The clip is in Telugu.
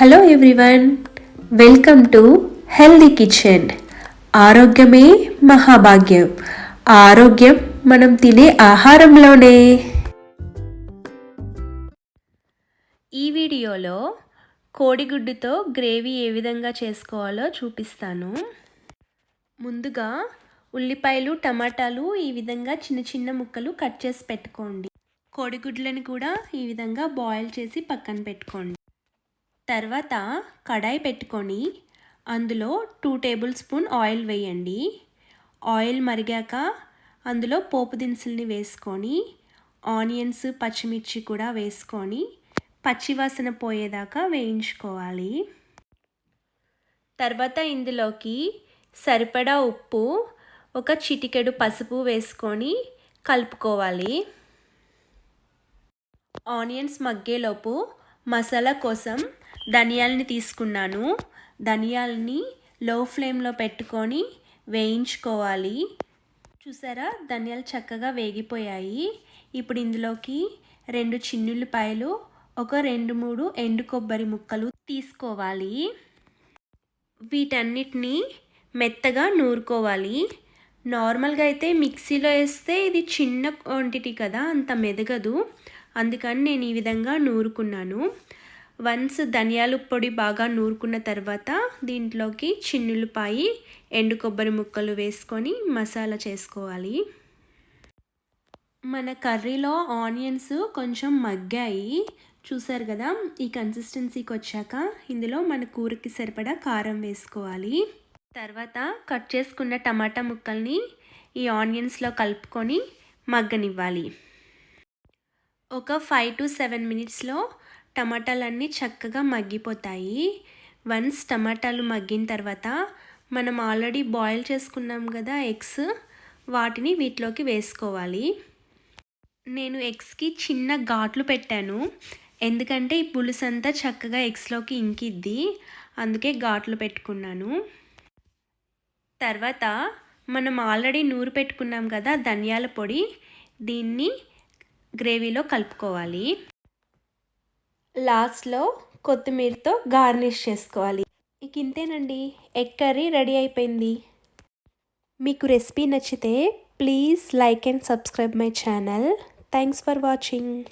Hello everyone welcome to healthy kitchen ఆరోగ్యమే మహాభాగ్యం. ఆరోగ్యం మనం తినే ఆహారంలోనే. ఈ వీడియోలో కోడిగుడ్డుతో గ్రేవీ ఏ విధంగా చేసుకోవాలో చూపిస్తాను. ముందుగా ఉల్లిపాయలు టమాటాలు ఈ విధంగా చిన్న చిన్న ముక్కలు కట్ చేసి పెట్టుకోండి. కోడిగుడ్లను కూడా ఈ విధంగా బాయిల్ చేసి పక్కన పెట్టుకోండి. తర్వాత కడాయి పెట్టుకొని అందులో టూ టేబుల్ స్పూన్ ఆయిల్ వేయండి. ఆయిల్ మరిగాక అందులో పోపు దినుసుల్ని వేసుకొని ఆనియన్స్ పచ్చిమిర్చి కూడా వేసుకొని పచ్చివాసన పోయేదాకా వేయించుకోవాలి. తర్వాత ఇందులోకి సరిపడా ఉప్పు ఒక చిటికెడు పసుపు వేసుకొని కలుపుకోవాలి. ఆనియన్స్ మగ్గేలోపు మసాలా కోసం ధనియాలని తీసుకున్నాను. ధనియాలని లో ఫ్లేమ్లో పెట్టుకొని వేయించుకోవాలి. చూసారా? ధనియాలు చక్కగా వేగిపోయాయి. ఇప్పుడు ఇందులోకి రెండు చిన్నుల్లిపాయలు ఒక రెండు మూడు ఎండు కొబ్బరి ముక్కలు తీసుకోవాలి. వీటన్నిటిని మెత్తగా నూరుకోవాలి. నార్మల్గా అయితే మిక్సీలో వేస్తే ఇది చిన్న క్వాంటిటీ కదా అంత మెదగదు. అందుకని నేను ఈ విధంగా నూరుకున్నాను. వన్స్ ధనియాల పొడి బాగా నూరుకున్న తర్వాత దీంట్లోకి చిన్నులపాయి ఎండు కొబ్బరి ముక్కలు వేసుకొని మసాలా చేసుకోవాలి. మన కర్రీలో ఆనియన్స్ కొంచెం మగ్గాయి. చూసారు కదా ఈ కన్సిస్టెన్సీకి వచ్చాక ఇందులో మన కూరకి సరిపడా కారం వేసుకోవాలి. తర్వాత కట్ చేసుకున్న టమాటా ముక్కల్ని ఈ ఆనియన్స్లో కలుపుకొని మగ్గనివ్వాలి. ఒక ఫైవ్ టు సెవెన్ మినిట్స్లో టమాటాలన్నీ చక్కగా మగ్గిపోతాయి. వన్స్ టమాటాలు మగ్గిన తర్వాత మనం ఆల్రెడీ బాయిల్ చేసుకున్నాం కదా ఎగ్స్ వాటిని వీటిలోకి వేసుకోవాలి. నేను ఎగ్స్కి చిన్న ఘాట్లు పెట్టాను. ఎందుకంటే ఈ పులుసు అంతా చక్కగా ఎగ్స్లోకి ఇంకిద్ది. అందుకే ఘాట్లు పెట్టుకున్నాను. తర్వాత మనం ఆల్రెడీ నూరు పెట్టుకున్నాం కదా ధనియాల పొడి దీన్ని గ్రేవీలో కలుపుకోవాలి. లాస్ట్లో కొత్తిమీరతో గార్నిష్ చేసుకోవాలి. ఇక ఇంతేనండి. ఎగ్ కర్రీ రెడీ అయిపోయింది. మీకు రెసిపీ నచ్చితే please like and subscribe my channel. Thanks for watching.